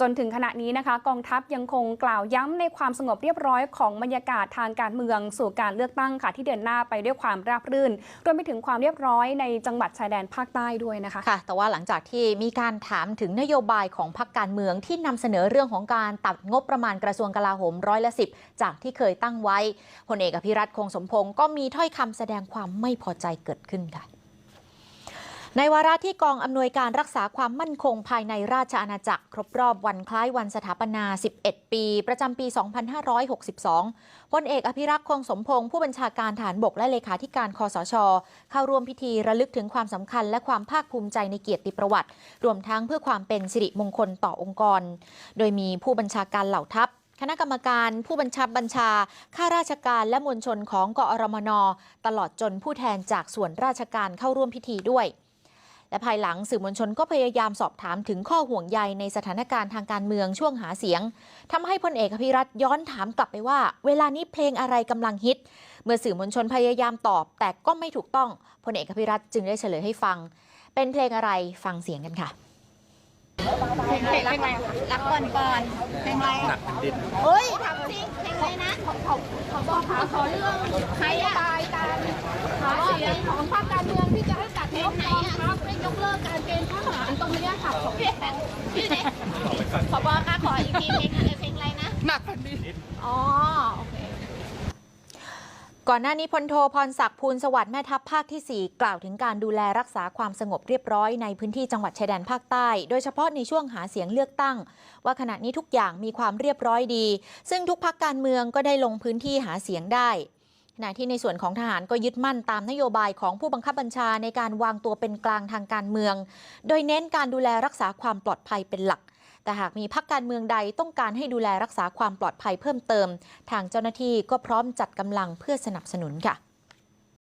จนถึงขณะนี้นะคะ กองทัพยังคงกล่าวย้ำในความสงบเรียบร้อยของบรรยากาศทางการเมืองสู่การเลือกตั้งค่ะ ที่เดินหน้าไปด้วยความราบรื่นรวมไปถึงความเรียบร้อยในจังหวัดชายแดนภาคใต้ด้วยนะคะค่ะ แต่ว่าหลังจากที่มีการถามถึงนโยบายของพรรคการเมืองที่นำเสนอเรื่องของการตัดงบประมาณกระทรวงกลาโหมร้อยละสิบจากที่เคยตั้งไว้พลเอกอภิรัตคงสมพงศ์ก็มีถ้อยคำแสดงความไม่พอใจเกิดขึ้นค่ะ ในวาระที่กองอำนวยการรักษาความมั่นคงภายในราชอาณาจักร ครบรอบวันคล้ายวันสถาปนา 11 ปี ประจำปี 2562 พลเอกอภิรักษ์คงสมพงศ์ผู้บัญชาการฐานบกและเลขาธิการคอสช เข้าร่วมพิธีระลึกถึงความสำคัญและความภาคภูมิใจในเกียรติประวัติ รวมทั้งเพื่อความเป็นสิริมงคลต่อองค์กร โดยมีผู้บัญชาการเหล่าทัพคณะกรรมการผู้บัญชาบัญชา ข้าราชการและมวลชนของกอรมน ตลอดจนผู้แทนจากส่วนราชการเข้าร่วมพิธีด้วย และภายหลังสื่อมวลชนก็พยายามสอบถามถึงข้อห่วงใยในสถานการณ์ทางการเมืองช่วงหาเสียงทำให้พลเอกอภิรัตน์ย้อนถามกลับไปว่า เวลานี้เพลงอะไรกำลังฮิต เมื่อสื่อมวลชนพยายามตอบ แต่ก็ไม่ถูกต้องพลเอกอภิรัตน์จึงได้เฉลยให้ฟัง เป็นเพลงอะไรฟังเสียงกันค่ะเพลงเพลงอะไรรักก่อนก่อนเพลงอะไรหนักแผ่นดินเฮ้ยถามจริงเพลงอะไรนะเขาเขาเขาบอกหาขอเรื่องใครอะตายการหาเสียงของพรรคการเมือง ยกเลิกการเกณฑ์ทหารตรงนี้ค่ะขอเพลงชื่อเนี่ยขอบอกค่ะขออีกทีเพลงอะไรเพลงอะไรนะ หนักแผ่นดินอ๋อ โอเค ก่อนหน้านี้พลโทพรศักดิ์ภูลสวัสดิ์แม่ทัพภาคที่ 4 กล่าวถึงการดูแลรักษาความสงบเรียบร้อยในพื้นที่จังหวัดชายแดนภาคใต้ โดยเฉพาะในช่วงหาเสียงเลือกตั้ง ว่าขณะนี้ทุกอย่างมีความเรียบร้อยดี ซึ่งทุกพักการเมืองก็ได้ลงพื้นที่หาเสียงได้ ขณะที่ในส่วนของทหารก็ยึดมั่นตามนโยบายของผู้บังคับบัญชาในการวางตัวเป็นกลางทางการเมือง โดยเน้นการดูแลรักษาความปลอดภัยเป็นหลัก แต่หากมีพักการเมืองใดต้องการให้ดูแลรักษาความปลอดภัยเพิ่มเติม ทางเจ้าหน้าที่ก็พร้อมจัดกำลังเพื่อสนับสนุนค่ะ